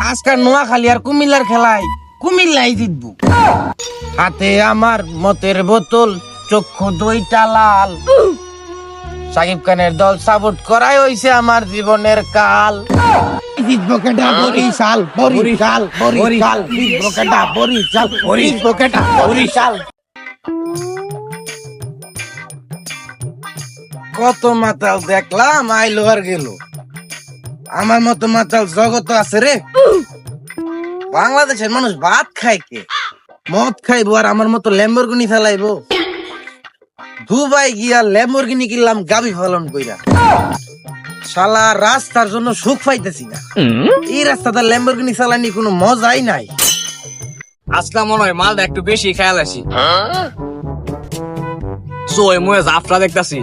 আজকাল নোয়াখালী আর কুমিল্লার খেলায় কুমিল্লাই জিতবো। হাতে আমার মতের বোতল, চক্ষু দুইটা লাল। সাকিব খানের দল সাপোর্ট করাই হইছে আমার জীবনের কাল। কত মাতাল দেখলাম, আইলো আর গেল। আমার মতো মাতাল জগত আছে রে। বাংলাদেশের মানুষ ভাত খায় কে? মদ খাইবো আর আমার মতো ল্যাম্বরগিনি ফেলাইবো। দুবাই গিয়া ল্যাম্বরগিনি কিনলাম গাবি ফলন কইরা। শালা রাস্তার জন্য সুখ পাইতেছি না। এই রাস্তাটা ল্যাম্বরগিনি চালানি কোনো মজাই নাই। আজকে মনে হয় মালটা একটু বেশি খেয়াল আসি সো এ জাফরা দেখতাছি।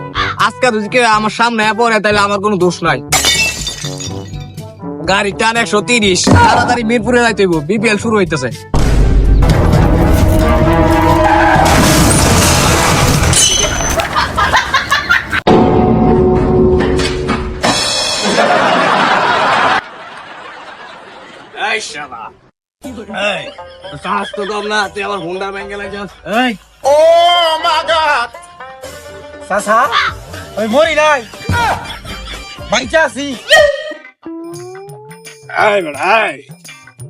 আজকে যদি কেউ আমার সামনে পড়ে তাহলে আমার কোনো দোষ নাই। গাড়ি টান একশো তিরিশ। তাড়াতাড়ি মিরপুরে যাইতে হইব বিপিএল শুরু হইতেছে। এই শালা। তো কম না তুই আমার হুন্ডা ব্যাংকে লাগছিস এই। চাচা ওই মরি নাই। বাইচা আছি।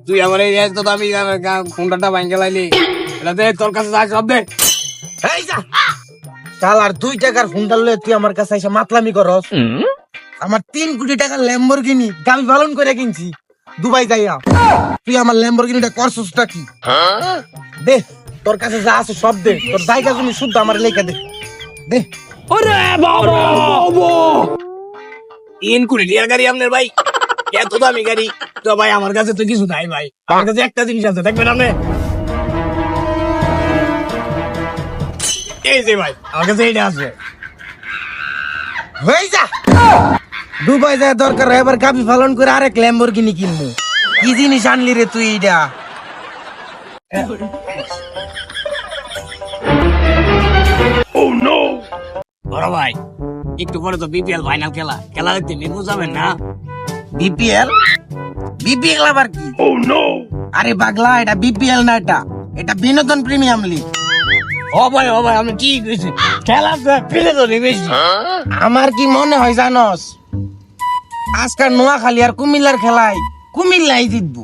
তুই আমার এই তো আমি হুন্ডাটা ব্যাংকে লাইলি। এটা দে তোর কাছে যা সব দে। এই যা। শালার দুই টাকার ফোনটা লয়ে তুই আমার কাছে এসে মাতলামি করস। আমার তিন কোটি টাকার ল্যাম্বরগিনি গাবি পালন করে কিনছি। দুবাই যাইয়া। তুই আমার ল্যাম্বরগিনিটা করছসটা কি? দে তোর কাছে যা আছে সব দে। তোর জায়গা জমি শুদ্ধ আমার লেখা দে। দে। ওরে বাবা! তিন কোটি টাকার গাড়ি আপনার ভাই। এত দামি গাড়ি? তো ভাই আমার কাছে তো কিছু নাই ভাই। আমার কাছে একটা জিনিস আছে দেখবেন আপনি? এই যে ভাই আমার কাছে এইটা আছে। হয়ে যা! দুবাই যায় দরকার হয় এবার গাবি পালন করে আরেক ল্যাম্বরগিনি কিনবো। কি জিনিস আনলি রে তুই এটা বড় ভাই একটু পরে তো বিপিএল ফাইনাল খেলা। খেলা দেখতে মিরপুর যাবেন না? বিপিএল বিপিএল আবার কি? আরে পাগলা এটা বিপিএল না এটা। এটা বিনোদন প্রিমিয়াম লিগ। ও ভাই ও ভাই আমি ঠিক হয়েছে খেলা ফেলে তো বেশি। আমার কি মনে হয় জানস? আজকাল নোয়াখালী আর কুমিল্লার খেলায় কুমিল্লাই জিতবো।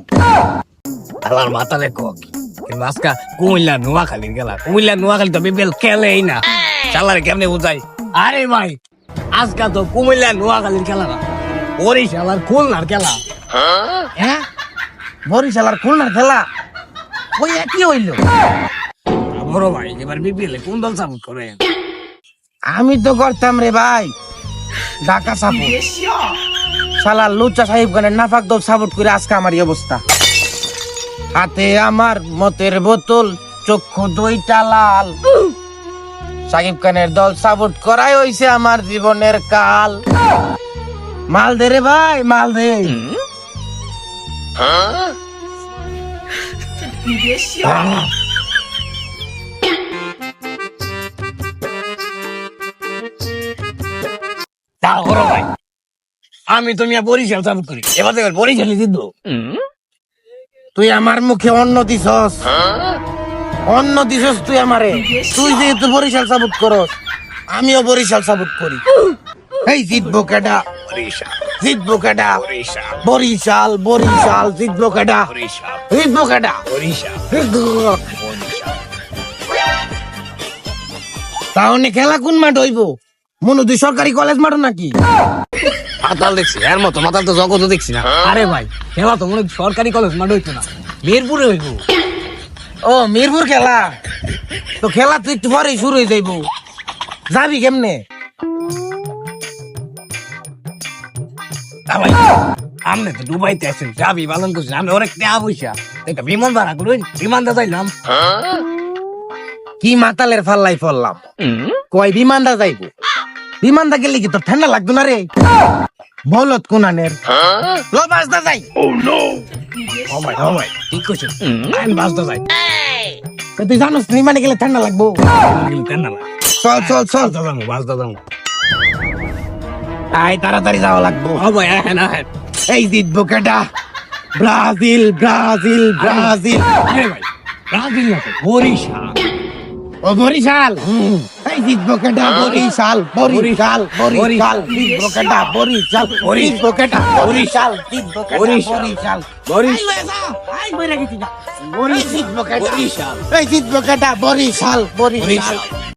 আমার মাথা দেখো কিন্তু আজকা কুমিল্লা নোয়াখালীর খেলা। কুমিল্লা নোয়াখালী তো বিপিএল খেলেই না। চালারে কেমনে বুঝাই আরে ভাই আজকা তো কুমিল্লা নোয়াখালীর খেলা না। বরিশাল আর খুলনার খেলা। হ্যাঁ? বরিশাল আর খুলনার খেলা। ওই একই হইল। বড় ভাই এবার বিপিএল কোন দল সাপোর্ট করে? আমি তো করতাম রে ভাই। ঢাকা সাপোর্ট শালা লুচা সাহেব খানের নাফাক দল সাপোর্ট করে আজকে আমার এই অবস্থা। হাতে আমার মতের বোতল চক্ষু দুইটা লাল। সাকিব খানের দল সাপোর্ট করাই হইছে আমার জীবনের কাল। মাল দে রে ভাই, মাল দে। আমি তো মিয়া বরিশাল সাপোর্ট করি। এবার দেখবেন বরিশালই জিতবো। তুই আমার মুখে অন্ন দিছস। অন্ন দিছস তুই আমারে। তুই যেহেতু বরিশাল সাপোর্ট করস, আমিও বরিশাল সাপোর্ট করি। এই জিতবো কেডা বরিশাল। জিতবো কেডা বরিশাল। বরিশাল বরিশাল জিতবো কেডা জিতবো কেডা তাহলে খেলা কোন মাঠ হইব? মনে তুই সরকারি কলেজ মাঠ নাকি? মাতাল দেখছি এর মতো মাতাল তো জগৎ দেখছি না। আরে ভাই খেলা তো মনে হয় সরকারি কলেজ মাঠ হইতো না। মিরপুরে হইব। ও মিরপুর খেলা? তো খেলা তো একটু পরেই শুরু হয়ে যাইব। যাবি কেমনে? তা ভাই আমনে তো দুবাইতে আছেন যাবি পালন করছেন। আমি অনেক টাকা পয়সা। একটা বিমান ভাড়া করুন বিমান দা যাইলাম। কি মাতালের ফাল্লাই ফললাম। কয় বিমানদা যাইব? বিমানদা গেলে কি তোর ঠান্ডা লাগতো না রে? বলত কোনানের। লো বাসদা যাই। ও ভাই ও ভাই ঠিক কইছেন। আমি বাস দা যাই। তো তুই জানোস বিমানে গেলে ঠান্ডা লাগবো? না চল চল চল দা যাব বাস দা যাব। আয় তাড়াতাড়ি যাওয়া লাগবো। ভাই হ্যাঁ হ্যাঁ এই জিতবো কেটা ব্রাজিল ব্রাজিল ব্রাজিল। আরে ভাই ব্রাজিল না তো বরিশাল। ও বরিশাল? এই জিতবো কেটা বরিশাল বরিশাল বরিশাল জিতবো কেটা বরিশাল জিতবো কেটা বরিশাল জিতবো কেটা বরিশাল। না জিতবো কেটা বরিশাল বরিশাল। বরিশাল।